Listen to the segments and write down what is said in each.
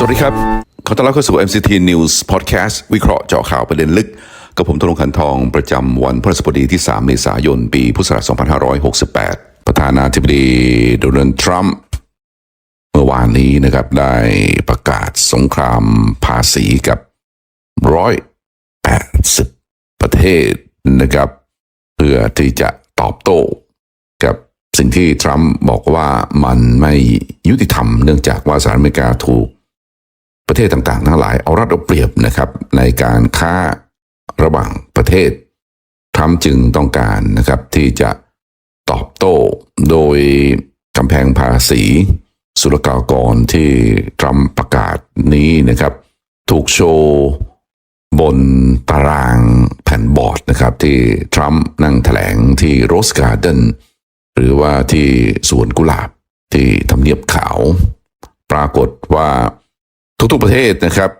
สวัสดีครับ ขอต้อนรับเข้าสู่ MCT News Podcast วิเคราะห์เจาะข่าวประเด็นลึก กับผมธนงคันทองประจำวันพฤหัสบดีที่ 3 เมษายน ปีพุทธศักราช 2568 ประธานาธิบดีโดนัลด์ทรัมป์เมื่อวานนี้นะครับได้ประกาศสงครามภาษีกับร้อยแปดสิบประเทศนะครับ เพื่อที่จะตอบโต้กับสิ่งที่ทรัมป์บอกว่ามันไม่ยุติธรรมเนื่องจากว่าสหรัฐอเมริกาถูก ประเทศต่างๆ ทั้งหลายเอารัดเอาเปรียบนะครับในการค้าระหว่างประเทศทรัมป์จึงต้องการนะครับที่จะตอบโต้โดยกำแพงภาษี สุลกากรที่ทรัมป์ประกาศนี้นะครับ ถูกโชว์บนตารางแผ่นบอร์ดนะครับ ที่ทรัมป์นั่งแถลงที่โรสการ์เดนหรือว่าที่สวนกุหลาบที่ทำเนียบขาว ปรากฏว่า ทุกๆประเทศนะครับ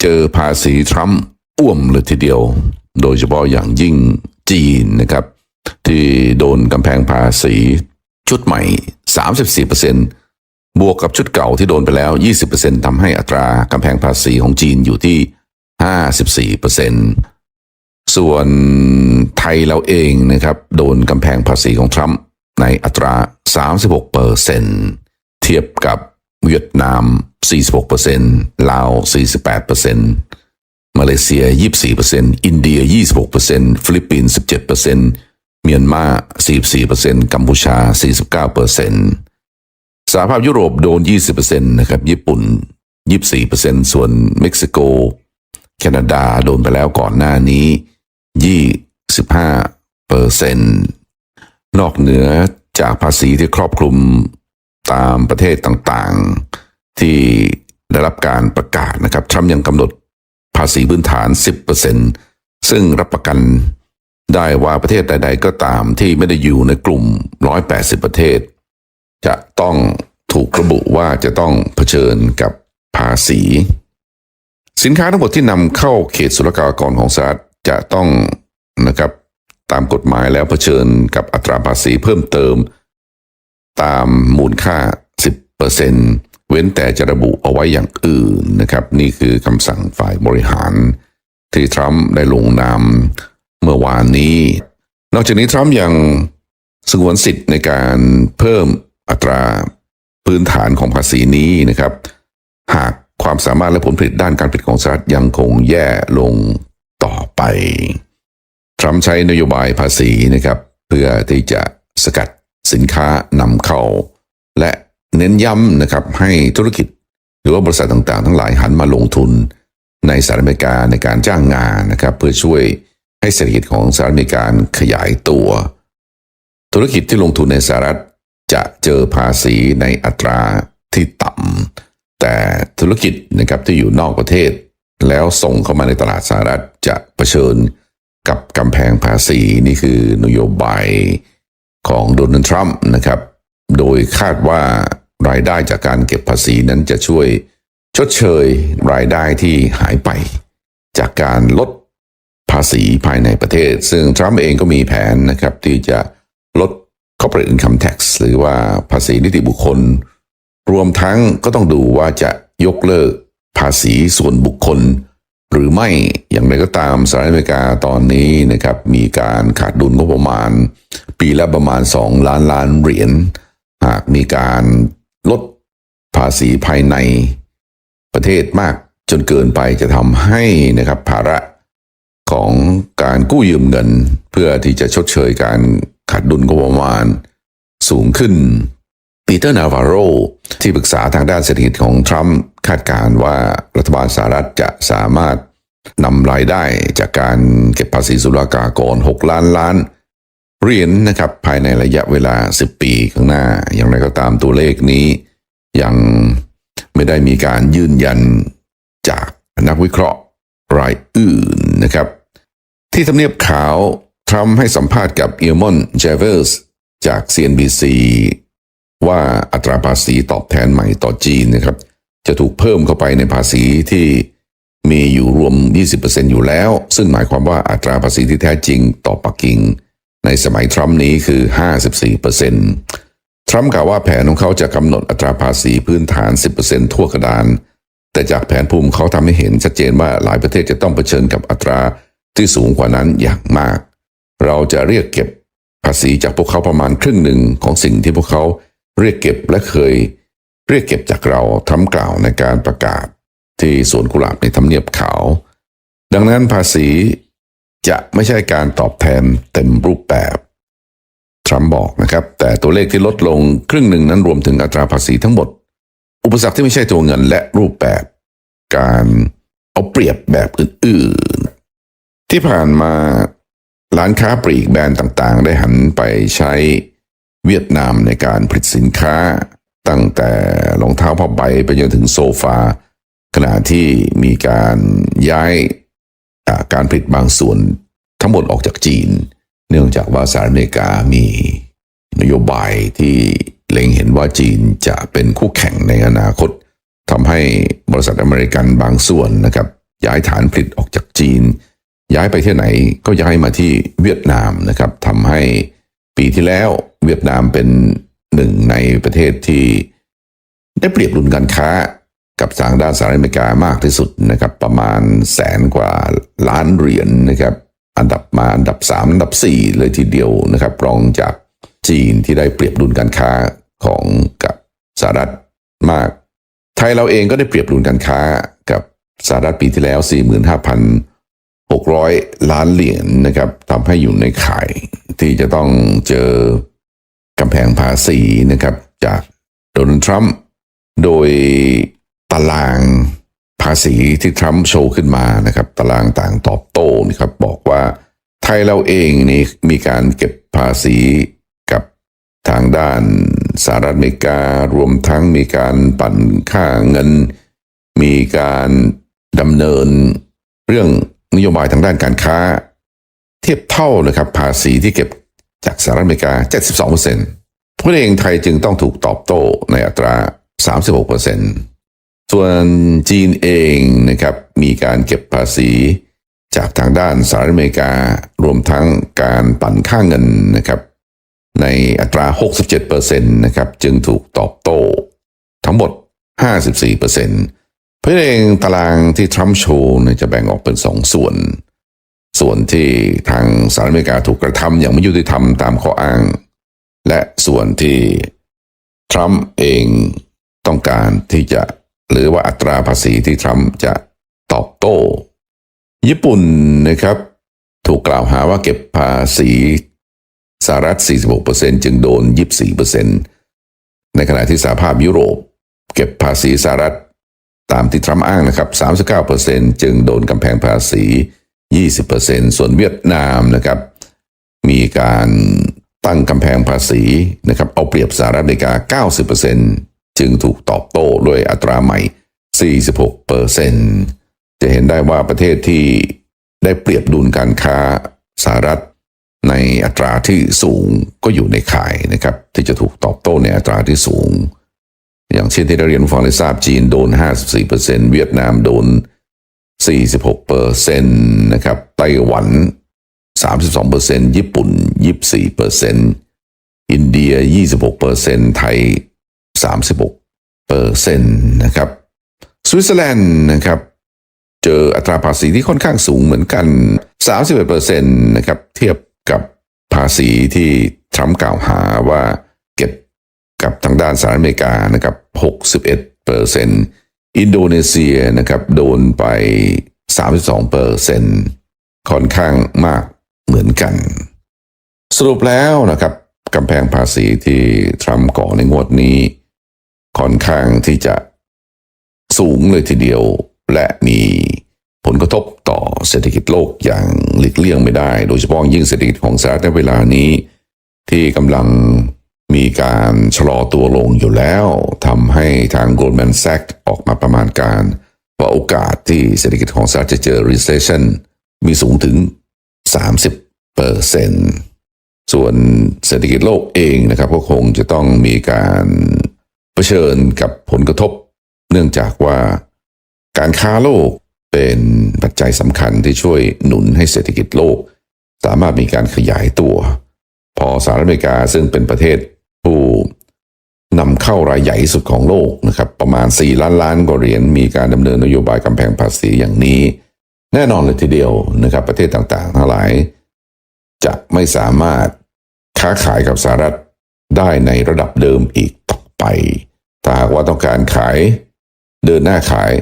เจอภาษีทรัมป์อ้วมเลยทีเดียว โดยเฉพาะอย่างยิ่งจีนนะครับ ที่โดนกำแพงภาษีชุดใหม่ 34%บวกกับชุดเก่าที่โดนไปแล้ว 20%ทำให้อัตรากำแพงภาษีของจีนอยู่ที่ 54%ส่วนไทยเราเองนะครับ โดนกำแพงภาษีของทรัมป์ในอัตรา 36%เทียบกับ เวียดนาม 46%ลาว 48%มาเลเซีย 24%อินเดีย 26%ฟิลิปปินส์ 17%เมียนมา 44%กัมพูชา 49%สหภาพยุโรปโดน 20%นะครับ ญี่ปุ่น 24%ส่วนเม็กซิโก แคนาดาโดนไปแล้วก่อนหน้านี้ 25เปอร์เซนนอกเหนือจากภาษีที่ครอบคลุม ตามประเทศต่างๆ ที่ได้รับการประกาศนะครับทรัมป์ยังกำหนดภาษีพื้นฐาน 10%ซึ่งรับประกันได้ว่าประเทศใด ๆ ก็ตามที่ไม่ได้อยู่ในกลุ่ม 180 ประเทศ จะต้องถูกระบุว่าจะต้องเผชิญกับภาษี สินค้าทั้งหมดที่นำเข้าเขตศุลกากรของสหรัฐจะต้องนะครับตามกฎหมายแล้วเผชิญกับอัตราภาษีเพิ่มเติม ตาม มูลค่า 10%เว้นแต่จะระบุเอาไว้อย่างอื่นนะครับ นี่คือคำสั่งฝ่ายบริหาร ที่ทรัมป์ได้ลงนามเมื่อวานนี้ นอกจากนี้ทรัมป์ยังสงวนสิทธิ์ในการเพิ่มอัตราพื้นฐานของภาษีนี้นะครับ หากความสามารถและผลผลิตด้านการผลิตของสหรัฐยังคงแย่ลงต่อไป ทรัมป์ใช้นโยบายภาษีนะครับ เพื่อที่จะสกัดสินค้านำเข้า และเน้นย้ำนะครับให้ธุรกิจ หรือว่าบริษัทต่างๆ ทั้งหลายหันมาลงทุนในสหรัฐอเมริกาในการจ้างงานนะครับ เพื่อช่วยให้เศรษฐกิจของสหรัฐอเมริกาขยายตัว ธุรกิจที่ลงทุนในสหรัฐจะเจอภาษีในอัตราที่ต่ำแต่ธุรกิจนะครับที่อยู่นอกประเทศ แล้วส่งเข้ามาในตลาดสหรัฐจะเผชิญกับกำแพงภาษีนี่คือนโยบายของโดนัลด์ทรัมป์นะครับ โดยคาดว่ารายได้จากการเก็บภาษีนั้นจะช่วยชดเชยรายได้ที่หายไป จากการลดภาษีภายในประเทศ ซึ่งทรัมป์เองก็มีแผนนะครับที่จะลด corporate income tax หรือว่าภาษีนิติบุคคล รวมทั้งก็ต้องดูว่าจะยกเลิกภาษีส่วนบุคคล หรือไม่อย่างไรก็ตามสหรัฐอเมริกาตอนนี้นะครับมีการขาดดุลงบประมาณ ปีละประมาณ 2 ล้านล้านเหรียญ หากมีการลดภาษีภายในประเทศมากจนเกินไปจะทำให้นะครับภาระของการกู้ยืมเงิน เพื่อที่จะชดเชยการขาดดุลงบประมาณสูงขึ้นปีเตอร์นาวาโรที่ปรึกษาทางด้านเศรษฐกิจของทรัมป์คาดการณ์ว่ารัฐบาลสหรัฐจะสามารถนำรายได้จากการเก็บภาษีสุลกากร 6 ล้านล้าน เหรียญนนะครับภายในระยะเวลา 10 ปีข้างหน้า อย่างไรก็ตามตัวเลขนี้ ยังไม่ได้มีการยืนยันจากนักวิเคราะห์รายอื่นนะครับ ที่ทำเนียบขาวทรัมป์ให้สัมภาษณ์กับเอียมอนเจเวลส์จาก CNBC ว่าอัตราภาษีตอบแทนใหม่ต่อจีนนะครับ จะถูกเพิ่มเข้าไปในภาษีที่มีอยู่รวม 20%อยู่แล้ว ซึ่งหมายความว่าอัตราภาษีที่แท้จริงต่อปักกิ่ง ในสมัยทรัมป์นี้คือ 54%ทรัมป์กล่าวว่าแผนของเขาจะกำหนดอัตราภาษีพื้นฐาน 10%ทั่วกระดาน แต่จากแผนภูมิเขาทำให้เห็นชัดเจนว่าหลายประเทศจะต้องเผชิญกับอัตราที่สูงกว่านั้นอย่างมาก เราจะเรียกเก็บภาษีจากพวกเขาประมาณครึ่งหนึ่งของสิ่งที่พวกเขาเรียกเก็บและเคย เรียกเก็บจากเราทำกล่าวในการประกาศที่สวนกุหลาบในทำเนียบขาว ดังนั้นภาษี จะไม่ใช่การตอบแทนเต็มรูปแบบทรัมป์บอกนะครับ แต่ตัวเลขที่ลดลงครึ่งหนึ่งนั้นรวมถึงอัตราภาษีทั้งหมด อุปสรรคที่ไม่ใช่ตัวเงินและรูปแบบ การเอาเปรียบแบบอื่นๆ ที่ผ่านมาร้านค้าปลีกแบรนด์ต่างๆ ได้หันไปใช้เวียดนามในการผลิตสินค้า ตั้งแต่รองเท้าผ้าใบไปจนถึงโซฟา ขณะที่มีการย้าย การผลิตบางส่วนทั้งหมดออกจากจีน เนื่องจากว่าสหรัฐอเมริกามีนโยบายที่เล็งเห็นว่าจีนจะเป็นคู่แข่งในอนาคตทำให้บริษัทอเมริกันบางส่วนนะครับย้ายฐานผลิตออกจากจีน ย้ายไปที่ไหนก็ย้ายมาที่เวียดนามนะครับทำให้ปีที่แล้วเวียดนามเป็นหนึ่งในประเทศที่ได้เปรียบดุลการค้า กับทางด้านสหรัฐอเมริกามากที่สุดนะครับประมาณแสนกว่าล้านเหรียญนะครับอันดับมาอันดับสามอันดับสี่เลยทีเดียวนะครับ รองจากจีนที่ได้เปรียบดุลการค้าของกับสหรัฐมาก ไทยเราเองก็ได้เปรียบดุลการค้ากับสหรัฐปีที่แล้ว 45,600 ล้านเหรียญนะครับทำให้อยู่ในข่ายที่จะต้องเจอกำแพงภาษีนะครับจากโดนัลด์ทรัมป์โดย ตารางภาษีที่ทรัมป์โชว์ขึ้นมานะครับ ตารางต่างตอบโต้นะครับ บอกว่าไทยเราเองนี่มีการเก็บภาษีกับทางด้านสหรัฐอเมริการวมทั้งมีการปั่นค่าเงิน มีการดำเนินเรื่องนโยบายทางด้านการค้า เทียบเท่านะครับภาษีที่เก็บจากสหรัฐอเมริกา 72%เพราะเองไทยจึงต้องถูกตอบโต้ในอัตรา 36% ส่วนจีนเองนะครับมีการเก็บภาษีจากทางด้านสหรัฐอเมริกา รวมทั้งการปั่นค่าเงินนะครับ ในอัตรา 67%นะครับจึงถูกตอบโต้ ทั้งหมด 54%เพราะเองตารางที่ทรัมป์โชว์จะแบ่งออกเป็นสองส่วน ส่วนที่ทางสหรัฐอเมริกาถูกกระทำอย่างไม่ยุติธรรมตามข้ออ้าง และส่วนที่ทรัมป์เองต้องการที่จะ หรือว่าอัตราภาษีที่ทรัมป์จะตอบโต้ ญี่ปุ่นนะครับ ถูกกล่าวหาว่าเก็บภาษีสหรัฐ 46%จึงโดน 24%ในขณะที่สหภาพยุโรป เก็บภาษีสหรัฐตามที่ทรัมป์อ้างนะครับ 39%จึงโดนกำแพงภาษี 20%ส่วนเวียดนามนะครับ มีการตั้งกำแพงภาษีนะครับ เอาเปรียบสหรัฐอเมริกา 90% จึงถูกตอบโต้ด้วยอัตราใหม่ 46%จะเห็นได้ว่าประเทศที่ได้เปรียบดุลการค้าสหรัฐในอัตราที่สูงก็อยู่ในข่ายนะครับ ที่จะถูกตอบโต้ในอัตราที่สูง อย่างเช่นที่ได้เรียนฟังได้ทราบจีนโดน 54%เวียดนามโดน 46%นะครับไต้หวัน 32%ญี่ปุ่น 24%อินเดีย 26%ไทย 36%นต์นะครับสวิตเซอร์แลนด์นะครับเจออัตราภาษีที่ค่อนข้างสูงเหมือนกัน 31%นต์นะครับเทียบกับภาษีที่ทรัมป์กล่าวหาว่าเก็บกับทางด้านสหรัฐอเมริกานะครับ61%อินโดนีเซียนะครับโดนไป 32%ค่อนข้างมากเหมือนกัน สรุปแล้วนะครับกำแพงภาษีที่ทรัมป์ก่อในงวดนี้ ค่อนข้างที่จะสูงเลยทีเดียว และมีผลกระทบต่อเศรษฐกิจโลกอย่างหลีกเลี่ยงไม่ได้ โดยเฉพาะยิ่งเศรษฐกิจของสหรัฐในเวลานี้ ที่กำลังมีการชะลอตัวลงอยู่แล้วทำให้ทาง Goldman Sachs ออกมาประมาณการ ว่าโอกาสที่เศรษฐกิจของสหรัฐจะเจอ recession มีสูงถึง 30เปอร์เซ็นส่วนเศรษฐกิจโลกเองนะครับก็คงจะต้องมีการ เผชิญกับผลกระทบ เนื่องจากว่าการค้าโลกเป็นปัจจัยสำคัญที่ช่วยหนุนให้เศรษฐกิจโลก สามารถมีการขยายตัว พอสหรัฐอเมริกาซึ่งเป็นประเทศผู้นำเข้ารายใหญ่ที่สุดของโลกนะครับประมาณ 4 ล้านล้านกว่าเหรียญมีการดำเนินนโยบายกำแพงภาษีอย่างนี้ แน่นอนเลยทีเดียวนะครับ ประเทศต่างๆ ทั้งหลาย จะไม่สามารถค้าขายกับสหรัฐได้ในระดับเดิมอีกต่อ ไป ถ้าหากว่าต้องการขาย เดินหน้าขาย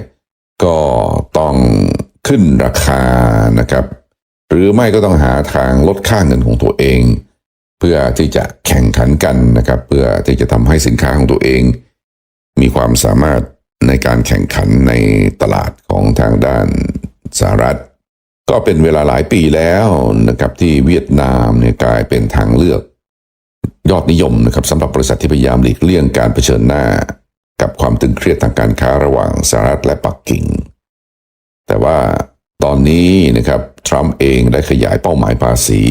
ก็ต้องขึ้นราคานะครับ หรือไม่ก็ต้องหาทางลดค่าเงินของตัวเอง เพื่อที่จะแข่งขันกันนะครับ เพื่อที่จะทำให้สินค้าของตัวเอง มีความสามารถในการแข่งขันในตลาดของทางด้านสหรัฐ ก็เป็นเวลาหลายปีแล้วนะครับที่เวียดนามเนี่ยกลายเป็นทางเลือก ยอดนิยมนะครับสำหรับบริษัทที่พยายามหลีกเลี่ยงการเผชิญหน้า กับความตึงเครียดทางการค้าระหว่างสหรัฐและปักกิ่ง แต่ว่าตอนนี้นะครับทรัมป์เองได้ขยายเป้าหมายภาษี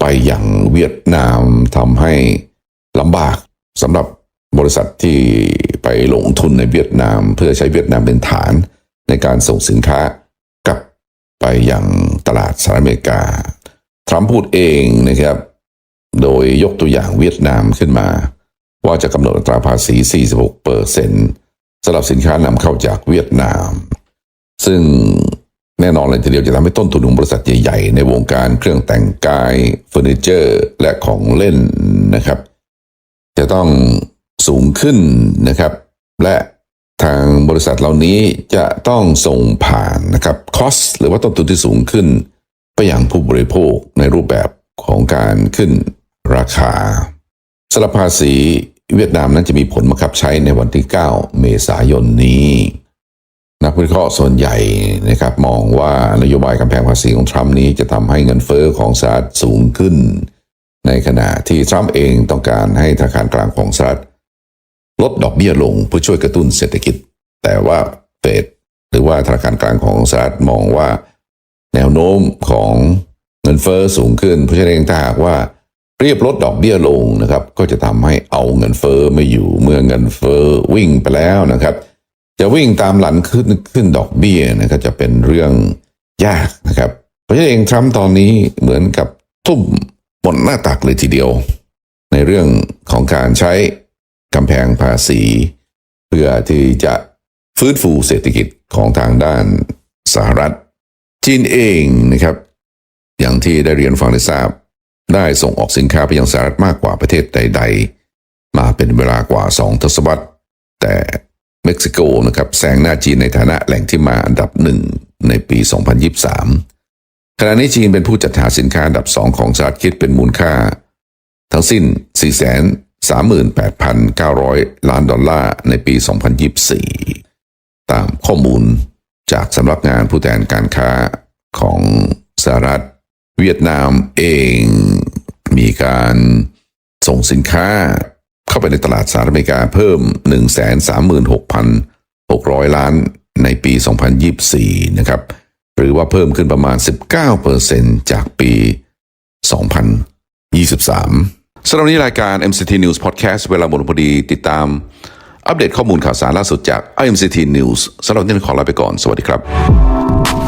ไปอย่างเวียดนามทำให้ลำบากสำหรับบริษัทที่ไปลงทุนในเวียดนาม เพื่อใช้เวียดนามเป็นฐานในการส่งสินค้ากลับไปยังตลาดสหรัฐอเมริกา ทรัมป์พูดเองนะครับ โดยยกตัวอย่างเวียดนามขึ้นมา ว่าจะกำหนดอัตราภาษี 46เปอร์เซ็นต์สำหรับสินค้านำเข้าจากเวียดนาม ซึ่งแน่นอนเลยทีเดียวจะทำให้ต้นทุนของบริษัทใหญ่ๆ ในวงการเครื่องแต่งกายเฟอร์นิเจอร์ และของเล่นนะครับ จะต้องสูงขึ้นนะครับ และทางบริษัทเหล่านี้จะต้องส่งผ่านนะครับคอสหรือว่าต้นทุนที่สูงขึ้น ไปยังผู้บริโภคในรูปแบบของการขึ้น ราคาสำหรับภาษีเวียดนามนั้นจะมีผลบังคับใช้ในวันที่ 9 เมษายนนี้ นักวิเคราะห์ส่วนใหญ่นะครับมองว่านโยบายกำแพงภาษีของทรัมป์นี้จะทำให้เงินเฟอ้อของสหรัฐสูงขึ้น ในขณะที่ทรัมป์เองต้องการให้ธนาคารกลางของสหรัฐลดดอกเบี้ยลงเพื่อช่วยกระตุ้นเศรษฐกิจ แต่ว่าเฟดหรือว่าธนาคารกลางของสหรัฐมองว่า แนวโน้มของเงินเฟอ้อสูงขึ้น เพราะฉะนั้นถ้าหากว่า รียบลดดอกเบี้ยลงนะครับ ก็จะทำให้เอาเงินเฟอ้อไม่อยู่เมื่อเงินเฟอ้อวิ่งไปแล้วนะครับ จะวิ่งตามหลังขึ้นขึ้นดอกเบี้ยนะครับจะเป็นเรื่องยากนะครับ เพราะฉะนั้นเองทรัมป์ตอนนี้เหมือนกับทุ่มบนหน้าตักเลยทีเดียว ในเรื่องของการใช้กำแพงภาษี เพื่อที่จะฟื้นฟูเศรษฐกิจของทางด้านสหรัฐ จีนเองนะครับ อย่างที่ได้เรียนฟังได้ทราบ ได้ส่งออกสินค้าไปยังสหรัฐมากกว่าประเทศใด ๆ มาเป็นเวลากว่าสองทศวรรษ แต่เม็กซิโกนะครับแซงหน้าจีนในฐานะแหล่งที่มาอันดับหนึ่งในปี 2023 ขณะนี้จีนเป็นผู้จัดหาสินค้าอันดับสองของสหรัฐคิดเป็นมูลค่า ทั้งสิ้น 438,900 ล้านดอลลาร์ในปี 2024 ตามข้อมูลจากสำนักงานผู้แทนการค้าของสหรัฐ เวียดนามเองมีการส่งสินค้าเข้าไปในตลาดสหรัฐอเมริกาเพิ่ม 136,600 ล้านในปี 2024 นะครับ หรือว่าเพิ่มขึ้นประมาณ 19%จากปี 2023 สำหรับนี้รายการ MCT News Podcast เวลาหมดพอดีติดตาม อัปเดตข้อมูลข่าวสารล่าสุดจาก MCT News สำหรับนนี้ขอลาไปก่อน สวัสดีครับ